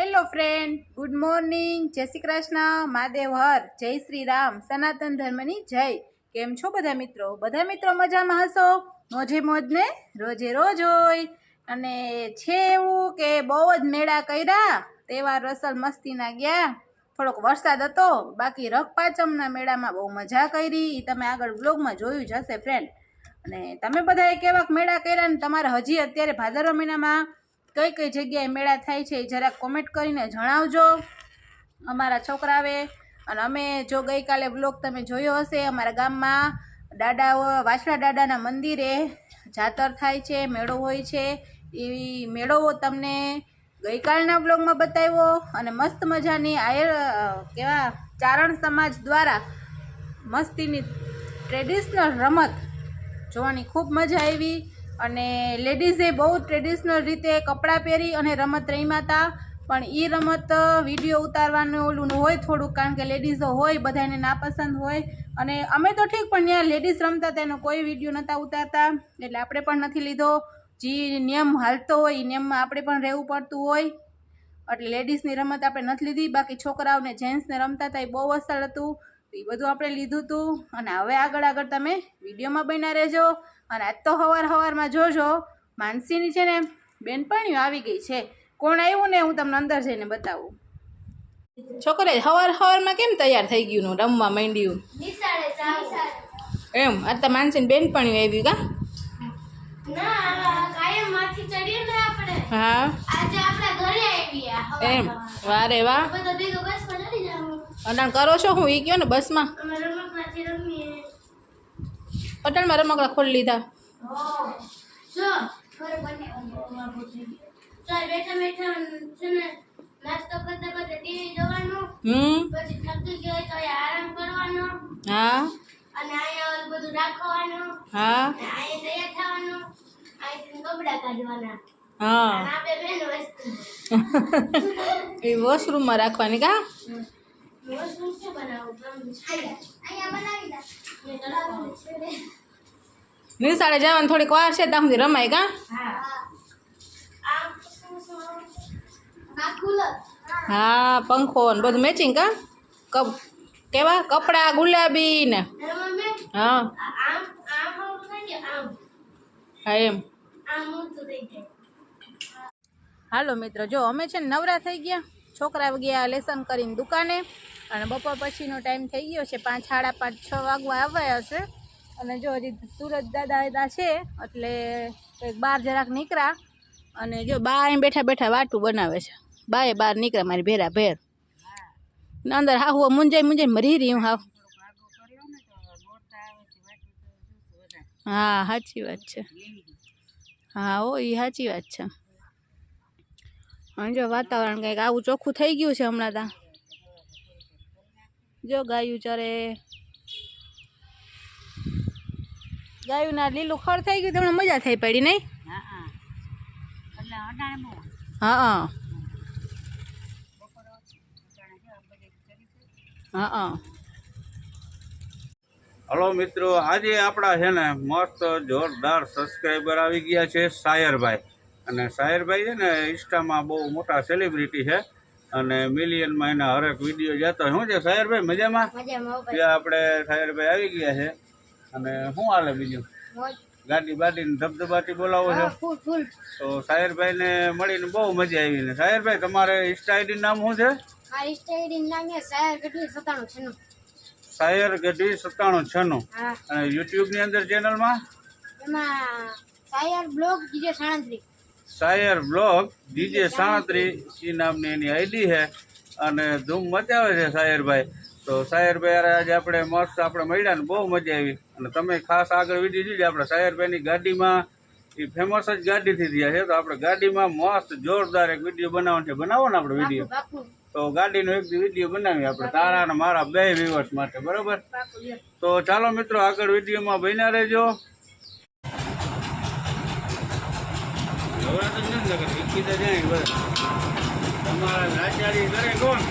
Hello friend good morning જય શ્રી કૃષ્ણ. મહાદેવ હર. જય શ્રી રામ. સનાતન ધર્મની જય. કેમ છો બધા મિત્રો? બધા મિત્રો મજામાં હશો? મોજે મોજને રોજે રોજ હોય. અને છે એવું કે બહુ જ મેળા કર્યા. તહેવાર રસલ મસ્તીના ગયા. થોડોક વરસાદ હતો. બાકી રખપાચમના મેળામાં બહુ મજા કરી. એ તમે આગળ બ્લોગમાં જોયું જ હશે ફ્રેન્ડ અને તમે બધાએ કેવાક મેળા કર્યા ને તમારે હજી અત્યારે ભાદરવા મહિનામાં કઈ કઈ જગ્યાએ મેળા થાય છે એ જરાક કોમેન્ટ કરીને જણાવજો. અમારા છોકરાવે અને અમે જો ગઈકાલે બ્લોગ તમે જોયો હશે, અમારા ગામમાં દાદાઓ, વાછડા દાદાના મંદિરે જાતર થાય છે, મેળો હોય છે. એવી મેળો તમને ગઈકાલના બ્લોગમાં બતાવ્યો અને મસ્ત મજાની આયર, કેવા ચારણ સમાજ દ્વારા મસ્તીની ટ્રેડિશનલ રમત જોવાની ખૂબ મજા આવી. અને લેડીઝે બહુ ટ્રેડિશનલ રીતે કપડાં પહેરી અને રમત રમ્યા હતા પણ એ રમત વીડિયો ઉતારવાનું ઓલું હોય થોડુંક, કારણ કે લેડીઝો હોય બધાને નાપસંદ હોય. અને અમે તો ઠીક, પણ ત્યાં લેડીઝ રમતા હતા, એનો કોઈ વીડિયો નહોતા ઉતારતા. એટલે આપણે પણ નથી લીધો. જે નિયમ હાલતો હોય એ નિયમમાં આપણે પણ રહેવું પડતું હોય. એટલે લેડીઝની રમત આપણે નથી લીધી. બાકી છોકરાઓને જેન્ટ્સને રમતા હતા, એ બહુ અસર હતું. એ બધું આપણે લીધું હતું અને હવે આગળ આગળ તમે વિડીયોમાં બન્યા રહેજો. અને આજ તો હવાર હવારમાં જોજો માનસીની છે ને બેનપણીઓ આવી ગઈ છે. કોણ આવ્યું ને હું તમને અંદર જઈને બતાવું. છોકરે હવાર હવારમાં કેમ તૈયાર થઈ ગયું નું રમવા માંડ્યું? એમ આ તો માનસીને બેનપણીઓ આવી કા? હા. આવ્યા એમ વારે વાહ. કરો છો હું એ ગયો ને બસમાં? અટાણમાં રમકડા ખોલી લીધા. હા. હા. હા. એ વોશરૂમમાં રાખવાની કા? શું બનાવી? છે. ને. નિશાળે જવાનું થોડીક વાર છે ત્યાં સુધી રમાય કા? હા. હા. પંખો ને બધું મેચિંગ કા? કપ કેવા? કપડા ગુલાબી ને. હા. હા એમ. હાલો મિત્રો જો અમે છે ને નવરા થઈ ગયા. છોકરા ગયા લેસન કરીને દુકાને. અને બપોર પછીનો ટાઈમ થઈ ગયો છે પાંચ, સાડા પાંચ, છ વાગવા આવ્યા હશે અને જો હજી સુરત દાદા દાદા છે, એટલે કંઈક બહાર જરાક નીકળ્યા. અને જો બા અહીં બેઠા બેઠા વાટું બનાવે છે. બાએ બહાર નીકળ્યા, મારી ભેરા ભેર. ને અંદર હા હું મુંજાઈ મુંજાઈ મરી રહી હું હાવ. હા, સાચી વાત છે. હા, ઓ એ સાચી વાત છે. અને જો વાતાવરણ કંઈક આવું ચોખ્ખું થઈ ગયું છે હમણાં ત્યાં જો ગાયું ચરે. ગાયું ના લીલું ખર થઈ ગયું, તમને મજા થઈ પડી નહીં? હા હા. હલો મિત્રો, આજે આપણા છે ને મસ્ત જોરદાર સબસ્ક્રાઈબર આવી ગયા છે સાયરભાઈ. અને સાહેરભાઈ છે ને ઇન્સ્ટામાં બહુ મોટા સેલિબ્રિટી છે. અને મિલિયનમાં એના હરેક વીડિયો જતો શું છે સાહેરભાઈ મજામાં? ત્યાં આપણે સાહેરભાઈ આવી ગયા છે. અને શું હાલે બીજું? ગાડી બાડીને ધબધબાટી બોલાવો છો? તો સાયરભાઈને મળીને બહુ મજા આવી ને. સાહેરભાઈ તમારે ઇન્સ્ટા આઈડી નામ શું છે? સાયર ગઢવી સત્તાણું છનું અને યુટ્યુબની અંદર ચેનલમાં એમાં Sayar blog GJ Santri Sayar blog DJ Santri એ નામની એની આઈડી છે અને ધૂમ મચાવે છે શાયરભાઈ. તો શાયરભાઈ આજે આપણે મસ્ત આપણે મળ્યા ને બહુ મજા આવી. અને તમે ખાસ આગળ વીડિયો જોજો આપણે શાયરભાઈની ગાડીમાં એ ફેમસ જ ગાડીથી થયા છે. તો આપણે ગાડીમાં મસ્ત જોરદાર એક વીડિયો બનાવવાનો છે. બનાવો ને આપણે વીડિયો. તો ગાડીનો એક વીડિયો બનાવીએ આપણે. તારા અને મારા બે વિવર્સ માટે. બરાબર? તો ચાલો મિત્રો આગળ વિડીયોમાં બન્યા રહેજો. નવરાત્ર નથી કે શીખી તો જાય તમારા લાચારી કરે કોણ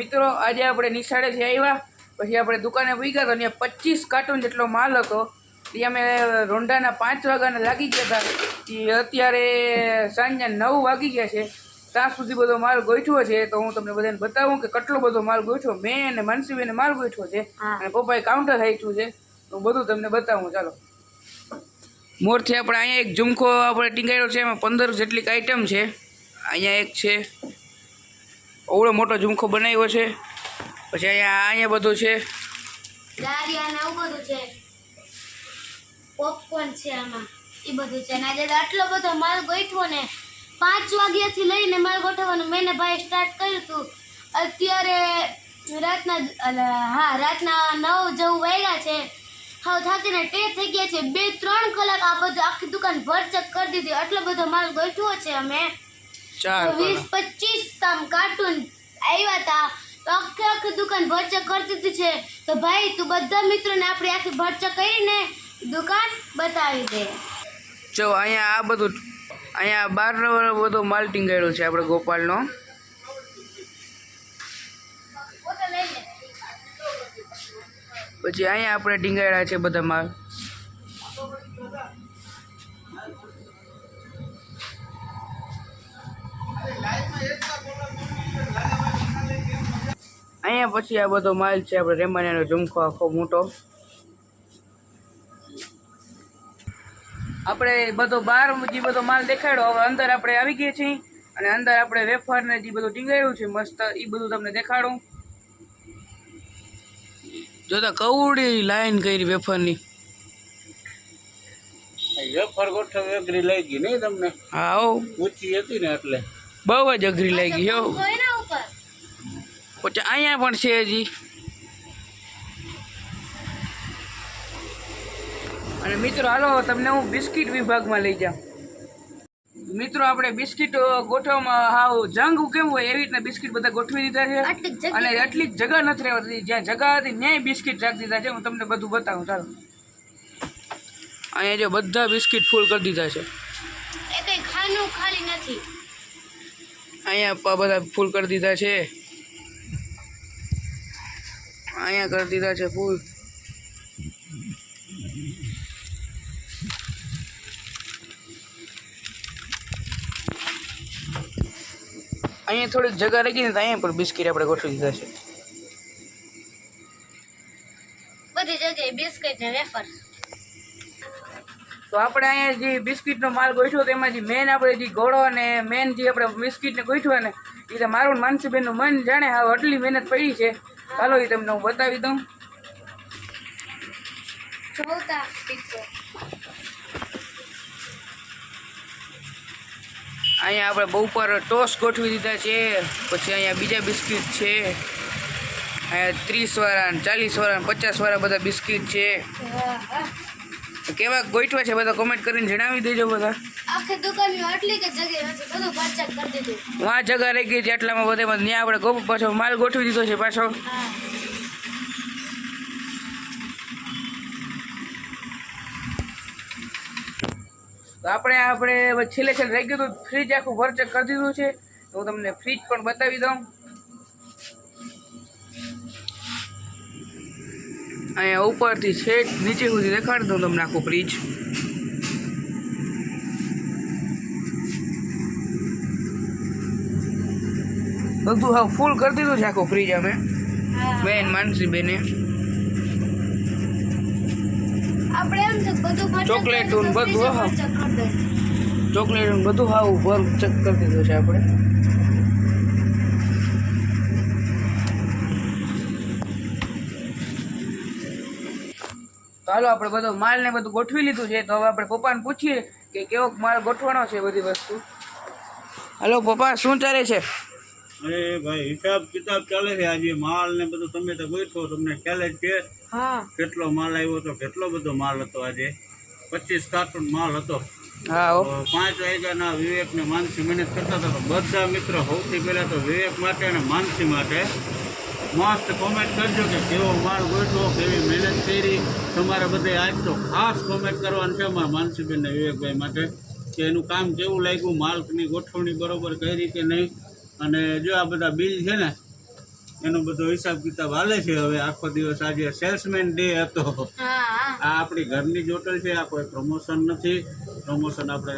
મિત્રો આજે આપણે નિશાળેથી આવ્યા. પછી આપણે દુકાને પૂગ્યા તો ત્યાં પચીસ કાર્ટૂન જેટલો માલ હતો. એ અમે રોંડાના પાંચ વાગ્યાના લાગી ગયા હતા. એ અત્યારે સાંજના નવ વાગી ગયા છે. ત્યાં સુધી બધો માલ ગોઠવો છે. તો હું તમને બધાને બતાવું કે કેટલો બધો માલ ગોઠવો મેં અને માનસીબેને માલ ગોઠવો છે. અને પપ્પાએ કાઉન્ટર હાઈચ્યું છે. તો હું બધું તમને બતાવું. ચાલો. મોરથી આપણે અહીંયા એક ઝુમખો આપણે ટીંગાડ્યો છે. એમાં પંદર જેટલી આઈટમ છે. અહીંયા એક છે. ઓવડો મોટો ઝુમખો બનાવ્યો છે. પછી અહીંયા અહીંયા બધું છે. બધું છે. પોપકોર્ન છે આમાં. એ બધું છે. આજે આટલો બધો માલ ગોઠવો ને, પાંચ વાગ્યાથી લઈને માલ ગોઠવવાનું. મેં ભાઈ સ્ટાર્ટ કર્યું હતું. અત્યારે રાતના હા, રાતના નવ જેવું વાગ્યા છે. હવે થાકીને ટે થઈ ગયા છે. બે, ત્રણ કલાક આ બધું આખી દુકાન ભરચક કરી દીધી. આટલો બધો માલ ગોઠવો છે અમે. ચાર વીસ પચીસ આમ કાર્ટૂન આવ્યા હતા તો આખી આખી દુકાન ભરચક કરી દીધી છે. તો ભાઈ તું બધા મિત્રોને આપણે આખી ભરચક કરીને દુકાન બતાવી દે. જો અહીંયા આ બધું અહીંયા બારનો બધો માલ ટીંગાડ્યો છે આપણે ગોપાલનો. પછી અહીંયા આપણે ટીંગાડ્યા છે બધા માલ. અહીંયા પછી આ બધો માલ છે આપણે રેમાનિયાનો ઝુમખો આખો મોટો. આપણે બધો બહાર જે બધો માલ દેખાડ્યો હવે અંદર આપણે આવી ગયા છીએ અને અંદર આપણે વેફરને જે બધું ટીંગાડ્યું છે મસ્ત એ બધું તમને દેખાડું. જોતા કવડી લાઈન કરી વેફરની. વેફર ગોઠવ અઘરી લઈ ગઈ નહીં તમને? હા ઊંચી હતી ને એટલે. બહુ જ અઘરી લાગી હો. પછી અહીંયા પણ છે હજી. અને મિત્રો હાલો તમને હું બિસ્કિટ વિભાગમાં લઈ જાઉં. મિત્રો આપણે બિસ્કિટ ગોઠવવામાં હાવ જંગ કેમ હોય એવી રીતના બિસ્કિટ બધા ગોઠવી દીધા છે. અને એટલી જ જગા નથી રહેવાતી. જ્યાં જગા હતી ન્યાય બિસ્કિટ રાખી દીધા છે. હું તમને બધું બતાવું ચાલો. અહીંયા જો બધા બિસ્કિટ ફૂલ કરી દીધા છે. અહીંયા બધા ફૂલ કરી દીધા છે. અહીંયા કરી દીધા છે ફૂલ. અહીંયા થોડીક જગ્યા રહી ગઈ ને અહીંયા પણ બિસ્કિટ આપણે ગોઠવી દીધા છે. બધી જગ્યાએ બિસ્કિટ ને વેફર. તો આપણે અહીંયા જે બિસ્કિટનો માલ ગોઠવ્યો તેમાં જે મેન આપણે જે ગોળો અને મેન જે આપણે બિસ્કીટને ગોઠવ્યા ને એ તો મારું માનસીબેનનું મન જાણે હા આટલી મહેનત પડી છે. ચાલો એ તમને હું બતાવી દઉં. અહીંયા આપણે બહુ પર ટોસ ગોઠવી દીધા છે. પછી અહીંયા બીજા બિસ્કિટ છે. અહીંયા ત્રીસ વાળા ચાલીસ વાળા પચાસ વાળા બધા બિસ્કિટ છે. કેવા ગોઠવા છે બધા કોમેન્ટ કરીને જણાવી દેજો બધા. આખી દુકાનની આટલી કે જગ્યા નથી બધું ભરચક કરી દીધું. વાં જગા રહી ગઈ છે એટલામાં બધામાં ત્યાં આપણે ગો પાછો માલ ગોઠવી દીધો છે પાછો. તો આપણે આપણે છેલ્લે છેલ્લે રહી ગયું હતું ફ્રીજ આખું ભરચક કરી દીધું છે. તો હું તમને ફ્રીજ પણ બતાવી દઉં. અહીંયા ઉપરથી છેક નીચે સુધી દેખાડી દઉં તમને આખું ફ્રીજ બધું હા ફૂલ કરી દીધું છે આખું ફ્રીજ અમે. બેન માનસી બેને. ચોકલેટ બધું, ચોકલેટ બધું હાવ ભર ચેક કરી દીધું છે આપણે. તો હાલો આપણે બધો માલ ને બધું ગોઠવી લીધું છે તો હવે આપણે પપ્પાને પૂછીએ કે કેવો માલ ગોઠવાનો છે બધી વસ્તુ. હલો પપ્પા શું ચાલે છે? અરે ભાઈ હિસાબ કિતાબ ચાલે છે આજે. માલ ને બધું તમે તો ગોઠવો તમને ખ્યાલ જ છે. કેટલો માલ આવ્યો હતો કેટલો બધો માલ હતો આજે? પચીસ કાર્ટૂન માલ હતો. પાંચ. ના વાગ્યાના વિવેકને માનસી મહેનત કરતા હતા તો બધા મિત્રો સૌથી પહેલા તો વિવેક માટે અને માનસી માટે મસ્ત કોમેન્ટ કરજો કે કેવો માલ ગોઠવો કેવી મહેનત કરી. તમારે બધે આજ તો ખાસ કોમેન્ટ કરવાનું છે અમારા માનસીબેન ને વિવેકભાઈ માટે કે એનું કામ કેવું લાગ્યું માલની ગોઠવણી બરોબર કરી કે નહીં. અને જો આ બધા બિલ છે ને એનો બધો હિસાબ કિતાબ હાલે છે. હવે આખો દિવસ આજે સેલ્સમેન ડે હતો. આ આપણી ઘરની જ હોટલ છે આ કોઈ પ્રમોશન નથી. પ્રમોશન આપણે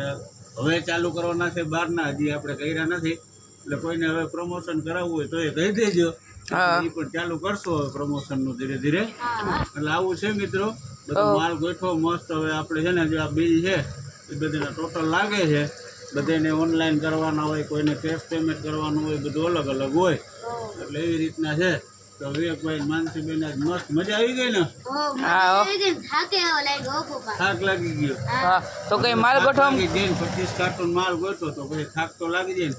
હવે ચાલુ કરવાના છે બહારના હજી આપણે કર્યા નથી. એટલે કોઈને હવે પ્રમોશન કરાવવું હોય તો એ કહી દેજો. એ પણ ચાલુ કરશો હવે પ્રમોશનનું ધીરે ધીરે. એટલે આવું છે મિત્રો. બધો માલ ગોઠવો મસ્ત. હવે આપણે છે ને જે આ બિલ છે એ બધાના ટોટલ લાગે છે. બધાને ઓનલાઈન કરવાના હોય કોઈને કેશ પેમેન્ટ કરવાનું હોય બધું અલગ અલગ હોય. એટલે એવી રીતના છે. તો વિવેકભાઈ માનસીબેન આજ મસ્ત મજા આવી ગઈ ને? હા, હો. મને થાકે લાગી ગયો. હા. તો કઈ માલ ગોઠવા જઈને પચીસ કાર્ટૂન માલ ગોઠવો તો પછી થાક તો લાગી જાય ને.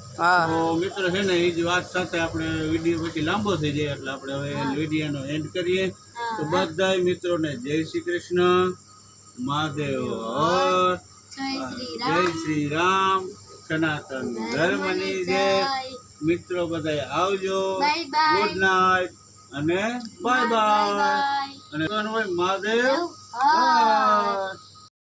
તો મિત્રો છે ને એ જ વાત સાથે આપણે વીડિયો પછી લાંબો થઈ જાય એટલે આપણે હવે વિડીયોનો એન્ડ કરીએ. તો બધાય મિત્રોને જય શ્રી કૃષ્ણ મહાદેવ હર. જય શ્રી રામ. સનાતન ધર્મની જય. મિત્રો બધાય આવજો. Bye bye. ગુડ નાઇટ અને બાય બાય બાય. અને મહાદેવ હર.